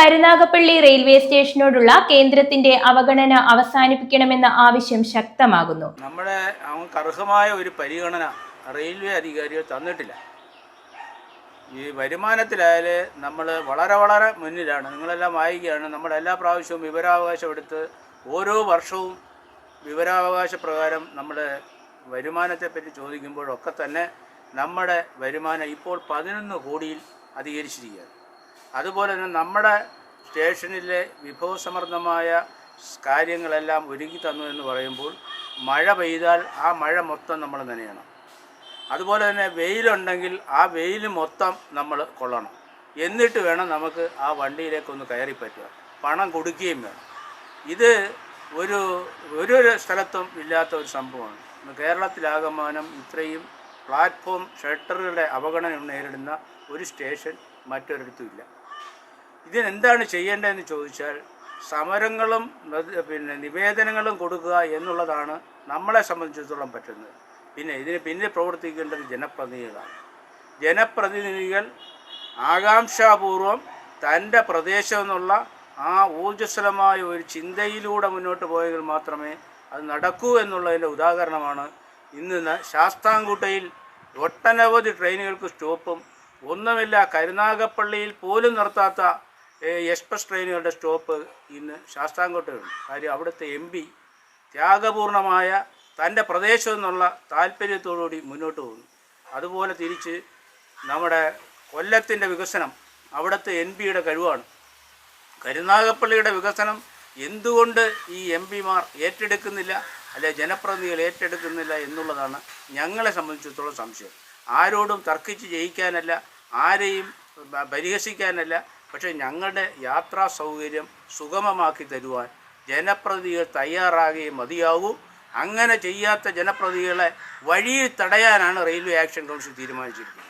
Karunagappally railway സ്റ്റേഷനോടുള്ള കേന്ദ്രത്തിന്റെ അവഗണന അവസാനിപ്പിക്കണമെന്ന ആവശ്യം ശക്തമാകുന്നു. നമ്മുടെ അർഹമായ ഒരു പരിഗണന റെയിൽവേ അധികാരികൾ തന്നിട്ടില്ല. ഈ വരുമാനത്തിലായാൽ നമ്മൾ വളരെ വളരെ മുന്നിലാണ്. നിങ്ങളെല്ലാം വായിക്കുകയാണ്. നമ്മുടെ എല്ലാ പ്രാവശ്യവും വിവരാവകാശം എടുത്ത് ഓരോ വർഷവും വിവരാവകാശ പ്രകാരം നമ്മുടെ വരുമാനത്തെപ്പറ്റി ചോദിക്കുമ്പോഴൊക്കെ തന്നെ നമ്മുടെ വരുമാനം ഇപ്പോൾ പതിനൊന്ന് കോടിയിൽ അധികരിച്ചിരിക്കുകയാണ്. അതുപോലെ തന്നെ നമ്മുടെ സ്റ്റേഷനിലെ വിഭവസമൃദ്ധമായ കാര്യങ്ങളെല്ലാം ഒരുക്കി തന്നു എന്ന് പറയുമ്പോൾ മഴ പെയ്താൽ ആ മഴ മൊത്തം നമ്മൾ നനയണം. അതുപോലെ തന്നെ വെയിലുണ്ടെങ്കിൽ ആ വെയിൽ മൊത്തം നമ്മൾ കൊള്ളണം. എന്നിട്ട് വേണം നമുക്ക് ആ വണ്ടിയിലേക്കൊന്ന് കയറി പറ്റുക. പണം കൊടുക്കുകയും വേണം. ഇത് ഒരു ഒരു സ്ഥലത്തും ഇല്ലാത്ത ഒരു സംഭവമാണ്. കേരളത്തിലാകമാനം ഇത്രയും പ്ലാറ്റ്ഫോം ഷട്ടറുകളുടെ അവഗണന നേരിടുന്ന ഒരു സ്റ്റേഷൻ മറ്റൊരിടത്തും ഇല്ല. ഇതിനെന്താണ് ചെയ്യേണ്ടതെന്ന് ചോദിച്ചാൽ സമരങ്ങളും പിന്നെ നിവേദനങ്ങളും കൊടുക്കുക എന്നുള്ളതാണ് നമ്മളെ സംബന്ധിച്ചിടത്തോളം പറ്റുന്നത്. പിന്നെ ഇതിന് പിന്നിൽ പ്രവർത്തിക്കേണ്ടത് ജനപ്രതിനിധികളാണ്. ജനപ്രതിനിധികൾ ആകാംക്ഷാപൂർവം തന്റെ പ്രദേശം എന്നുള്ള ആ ഊർജസ്വലമായ ഒരു ചിന്തയിലൂടെ മുന്നോട്ട് പോയെങ്കിൽ മാത്രമേ അത് നടക്കൂ എന്നുള്ളതിന്റെ ഉദാഹരണമാണ് ഇന്ന് ശാസ്താംകോട്ടയിൽ ഒട്ടനവധി ട്രെയിനുകൾക്ക് സ്റ്റോപ്പും ഒന്നുമില്ല കരുനാഗപ്പള്ളിയിൽ പോലും നിർത്താത്ത എക്സ്പ്രസ് ട്രെയിനുകളുടെ സ്റ്റോപ്പ് ഇന്ന് ശാസ്താംകോട്ടയുണ്ട് കാര്യം അവിടുത്തെ എം പി ത്യാഗപൂർണമായ തന്റെ പ്രദേശത്തു നിന്നുള്ള താല്പര്യത്തോടുകൂടി മുന്നോട്ട് പോകുന്നു. അതുപോലെ തിരിച്ച് നമ്മുടെ കൊല്ലത്തിന്റെ വികസനം അവിടുത്തെ എൻ പിയുടെ കഴിവാണ്. കരുനാഗപ്പള്ളിയുടെ വികസനം എന്തുകൊണ്ട് ഈ എം പിമാർ ഏറ്റെടുക്കുന്നില്ല അല്ലെ ജനപ്രതിനിധികൾ ഏറ്റെടുക്കുന്നില്ല എന്നുള്ളതാണ് ഞങ്ങളെ സംബന്ധിച്ചിടത്തോളം സംശയം. ആരോടും തർക്കിച്ച് ജയിക്കാനല്ല ആരെയും പരിഹസിക്കാനല്ല പക്ഷേ ഞങ്ങളുടെ യാത്രാ സൗകര്യം സുഗമമാക്കി തരുവാൻ ജനപ്രതിനിധികൾ തയ്യാറാകുകയും മതിയാകൂ. അങ്ങനെ ചെയ്യാത്ത ജനപ്രതിനിധികളെ വഴിയിൽ തടയാനാണ് റെയിൽവേ ആക്ഷൻ കൗൺസിൽ തീരുമാനിച്ചിരിക്കുന്നത്.